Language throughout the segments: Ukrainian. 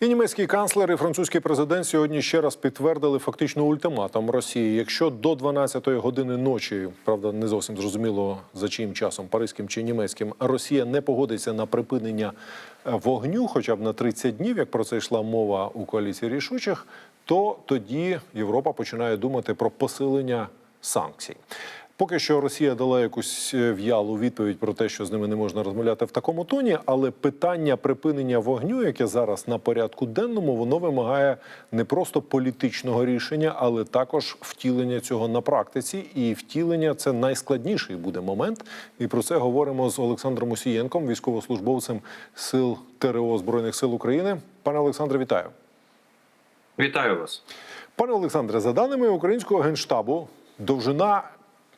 І німецький канцлер і французький президент сьогодні ще раз підтвердили фактично ультиматум Росії. Якщо до 12-ї години ночі, правда, не зовсім зрозуміло за чиїм часом, паризьким чи німецьким, Росія не погодиться на припинення е, вогню, хоча б на 30 днів, як про це йшла мова у коаліції рішучих, то тоді Європа починає думати про посилення санкцій. Поки що Росія дала якусь е, в'ялу відповідь про те, що з ними не можна розмовляти в такому тоні, але питання припинення вогню, яке зараз на порядку денному, воно вимагає не просто політичного рішення, але також втілення цього на практиці. І втілення це найскладніший буде момент. І про це говоримо з Олександром Усієнком, військовослужбовцем сил ТРО Збройних сил України. Пане Олександре, вітаю. Вітаю вас. Пане Олександре, за даними українського генштабу, довжина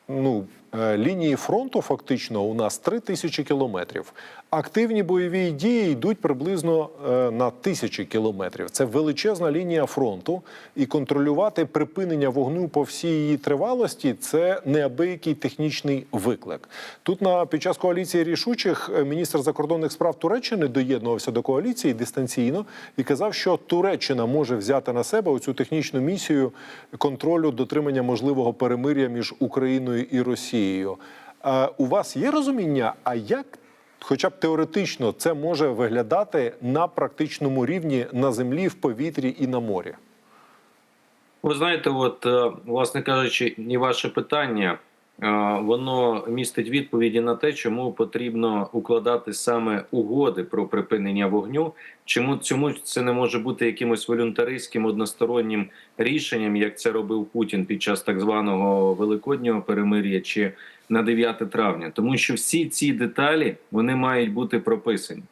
ну, лінії фронту фактично у нас 3 тисячі кілометрів. Активні бойові дії йдуть приблизно е, на тисячі кілометрів. Це величезна лінія фронту, і контролювати припинення вогню по всій її тривалості це неабиякий технічний виклик. Тут на під час коаліції рішучих е, міністр закордонних справ Туреччини доєднувався до коаліції дистанційно і казав, що Туреччина може взяти на себе оцю технічну місію контролю дотримання можливого перемир'я між Україною і Росією. Е, У вас є розуміння, а як, хоча б теоретично, це може виглядати на практичному рівні на землі, в повітрі і на морі? Ви знаєте, от е, власне кажучи, і ваше питання воно містить відповіді на те, чому потрібно укладати саме угоди про припинення вогню. Чому цьому це не може бути якимось волюнтаристським одностороннім рішенням, як це робив Путін під час так званого великоднього перемир'я чи на 9 травня, тому що всі ці деталі вони мають бути прописані.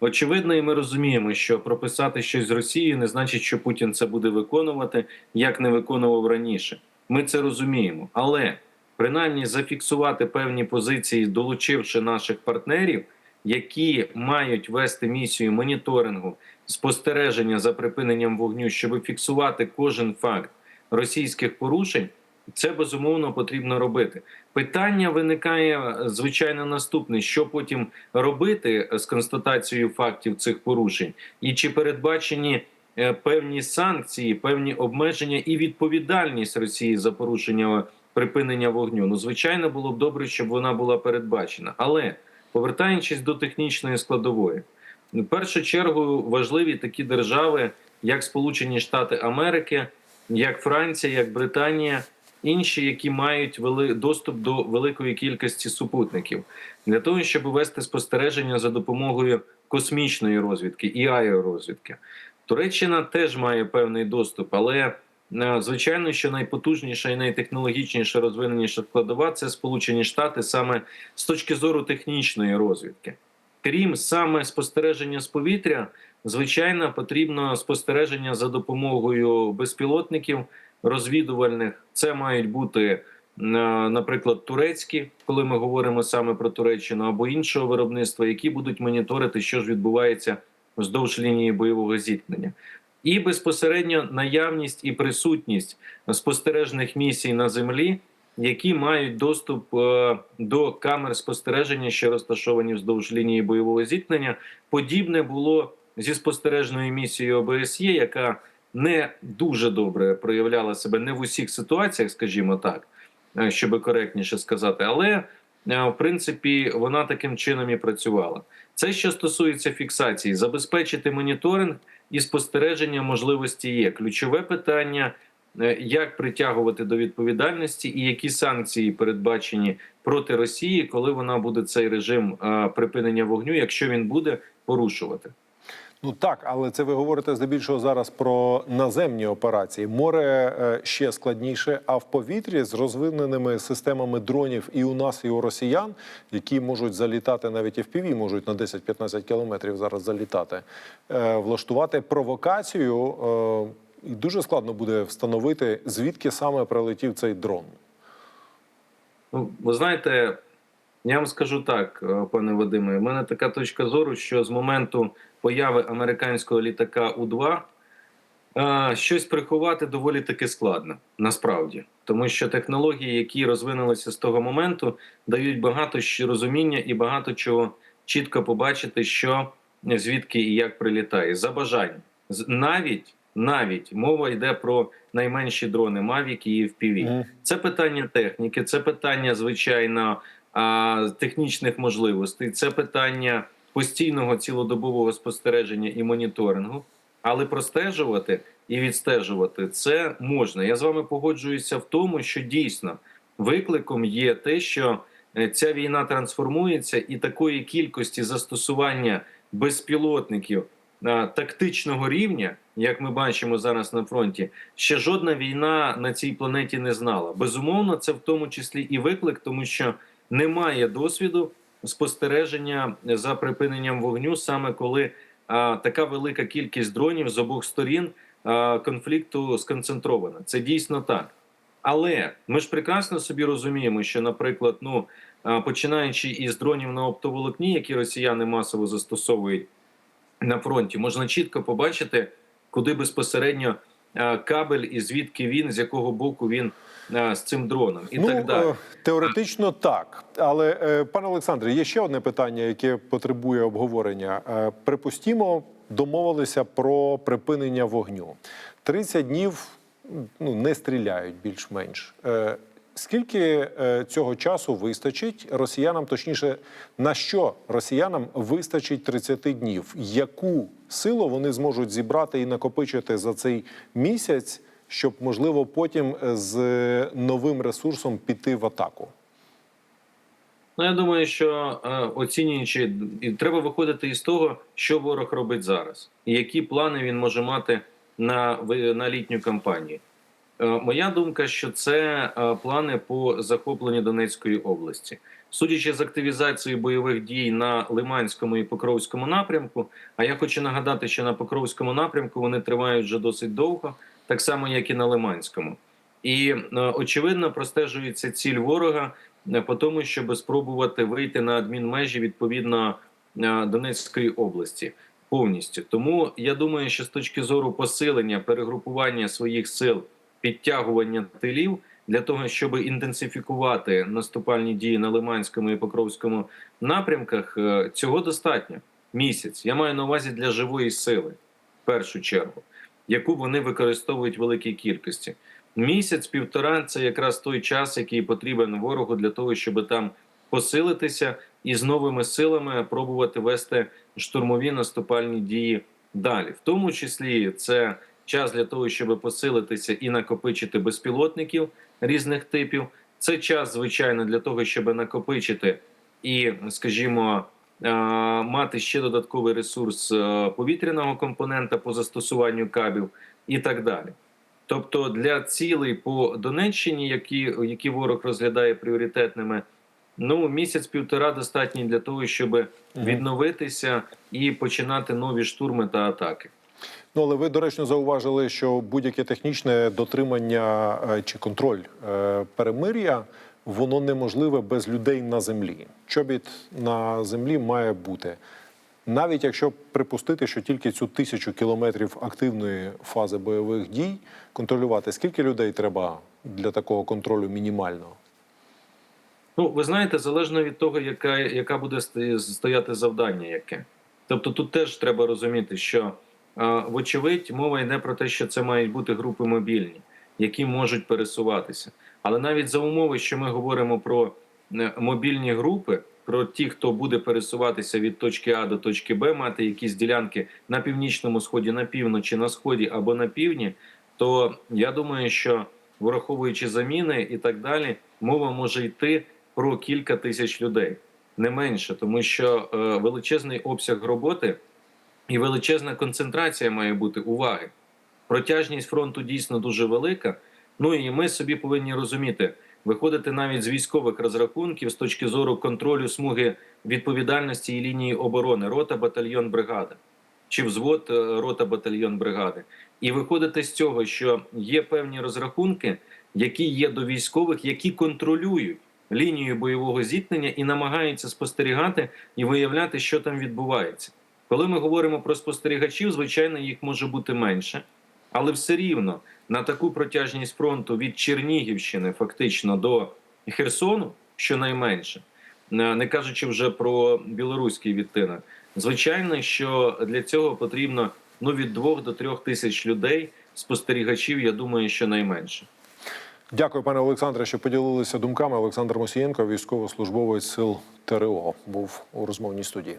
Очевидно, і ми розуміємо, що прописати щось з Росією не значить, що Путін це буде виконувати, як не виконував раніше. Ми це розуміємо, але принаймні зафіксувати певні позиції, долучивши наших партнерів, які мають вести місію моніторингу, спостереження за припиненням вогню, щоб фіксувати кожен факт російських порушень. Це безумовно потрібно робити. Питання виникає звичайно наступне: що потім робити з констатацією фактів цих порушень, і чи передбачені е, певні санкції, певні обмеження і відповідальність Росії за порушення припинення вогню? Ну, звичайно, було б добре, щоб вона була передбачена. Але повертаючись до технічної складової, в першу чергу важливі такі держави, як Сполучені Штати Америки, як Франція, як Британія інші, які мають вели доступ до великої кількості супутників, для того, щоб вести спостереження за допомогою космічної розвідки і аеророзвідки. Туреччина теж має певний доступ, але звичайно, що найпотужніша і найтехнологічніша розвиненіша складова це Сполучені Штати саме з точки зору технічної розвідки. Крім саме спостереження з повітря, звичайно, потрібно спостереження за допомогою безпілотників розвідувальних. Це мають бути, е, наприклад, турецькі, коли ми говоримо саме про Туреччину або іншого виробництва, які будуть моніторити, що ж відбувається вздовж лінії бойового зіткнення. І безпосередньо наявність і присутність спостережних місій на землі, які мають доступ е, до камер спостереження, що розташовані вздовж лінії бойового зіткнення. Подібне було зі спостережною місією ОБСЄ, яка не дуже добре проявляла себе не в усіх ситуаціях, скажімо так, е, щоб коректніше сказати, але в принципі вона таким чином і працювала. Це що стосується фіксації, забезпечити моніторинг і спостереження можливості є ключове питання. е, Як притягувати до відповідальності, і які санкції передбачені проти Росії, коли вона буде цей режим е, припинення вогню, якщо він буде порушувати? Ну так, але це ви говорите здебільшого зараз про наземні операції. Море е, ще складніше, а в повітрі з розвиненими системами дронів і у нас, і у росіян, які можуть залітати навіть і в піві, можуть на 10-15 кілометрів зараз залітати, е, влаштувати провокацію. е, І дуже складно буде встановити, звідки саме прилетів цей дрон. Ну, ви знаєте, я вам скажу так, е, пане Вадиме, у мене така точка зору, що з моменту появи американського літака У-2 е, щось приховати доволі таки складно, насправді. Тому що технології, які розвинулися з того моменту, дають багато ще розуміння і багато чого чітко побачити, що звідки і як прилітає, за бажанням. З- навіть навіть мова йде про найменші дрони Mavic і FPV. Це питання техніки, це питання, звичайно, технічних можливостей, це питання постійного цілодобового спостереження і моніторингу. Але простежувати і відстежувати це можна. Я з вами погоджуюся в тому, що дійсно викликом є те, що е, ця війна трансформується, і такої кількості застосування безпілотників тактичного рівня, як ми бачимо зараз на фронті, ще жодна війна на цій планеті не знала. Безумовно, це в тому числі і виклик, тому що немає досвіду спостереження за припиненням вогню, саме коли а, така велика кількість дронів з обох сторін а, конфлікту сконцентрована. Це дійсно так. Але ми ж прекрасно собі розуміємо, що, наприклад, ну починаючи із дронів на оптоволокні, які росіяни масово застосовують на фронті, можна чітко побачити, куди безпосередньо кабель і звідки він, з якого боку він з цим дроном, і ну, так далі. е, Теоретично так. Але, е, пане Олександре, є ще одне питання, яке потребує обговорення. Е, Припустімо, домовилися про припинення вогню. 30 днів ну, не стріляють більш-менш. Е, Скільки е, цього часу вистачить росіянам, точніше, на що росіянам вистачить 30 днів? Яку силу вони зможуть зібрати і накопичити за цей місяць, щоб можливо потім е, з новим ресурсом піти в атаку? Ну, я думаю, що е, оцінюючи, треба виходити із того, що ворог робить зараз, і які плани він може мати на, на літню кампанію. Е, моя думка, що це е, плани по захопленню Донецької області. Судячи з активізацією бойових дій на Лиманському і Покровському напрямку, а я хочу нагадати, що на Покровському напрямку вони тривають вже досить довго, так само як і на Лиманському. І е, очевидно простежується ціль ворога по тому, щоб спробувати вийти на адмінмежі відповідно Донецької області повністю. Тому я думаю, що з точки зору посилення перегрупування своїх сил, підтягування тилів для того, щоб інтенсифікувати наступальні дії на Лиманському і Покровському напрямках, е, цього достатньо місяць. Я маю на увазі для живої сили, в першу чергу, яку вони використовують в великій кількості. Місяць, півтора це якраз той час, який потрібен ворогу для того, щоб там посилитися і з новими силами пробувати вести штурмові наступальні дії далі. В тому числі це час для того, щоб посилитися і накопичити безпілотників різних типів. Це час, звичайно, для того, щоб накопичити і, скажімо, е, мати ще додатковий ресурс е, повітряного компонента по застосуванню кабів і так далі. Тобто для цілей по Донеччині, які, які ворог розглядає пріоритетними, ну місяць-півтора достатній для того, щоб відновитися і починати нові штурми та атаки. Ну, але ви доречно зауважили, що будь-яке технічне дотримання е, чи контроль е, перемир'я воно неможливе без людей на землі. Чобіт на землі має бути. Навіть якщо припустити, що тільки цю тисячу кілометрів активної фази бойових дій контролювати, скільки людей треба для такого контролю мінімального? Ну, ви знаєте, залежно від того, яка, яка буде стояти завдання, яке. Тобто тут теж треба розуміти, що вочевидь мова йде про те, що це мають бути групи мобільні, які можуть пересуватися. Але навіть за умови, що ми говоримо про е, мобільні групи, про ті, хто буде пересуватися від точки А до точки Б, мати якісь ділянки на північному сході, на півночі, на сході або на півдні, то я думаю, що враховуючи заміни і так далі, мова може йти про кілька тисяч людей, не менше, тому що е, величезний обсяг роботи і величезна концентрація має бути уваги. Протяжність фронту дійсно дуже велика. Ну і ми собі повинні розуміти, виходити навіть з військових розрахунків з точки зору контролю смуги відповідальності і лінії оборони, рота, батальйон, бригада чи взвод, е, рота, батальйон, бригади, і виходити з цього, що є певні розрахунки, які є до військових, які контролюють лінію бойового зіткнення і намагаються спостерігати і виявляти, що там відбувається. Коли ми говоримо про спостерігачів, звичайно, їх може бути менше, але все рівно на таку протяжність фронту від Чернігівщини фактично до Херсону, щонайменше, е, не кажучи вже про білоруський відтинок, звичайно, що для цього потрібно ну від 2 до 3 тисяч людей, спостерігачів, я думаю, що найменше. Дякую, пане Олександре, що поділилися думками. Олександр Мосієнко, військовослужбовець сил ТРО, був у розмовній студії.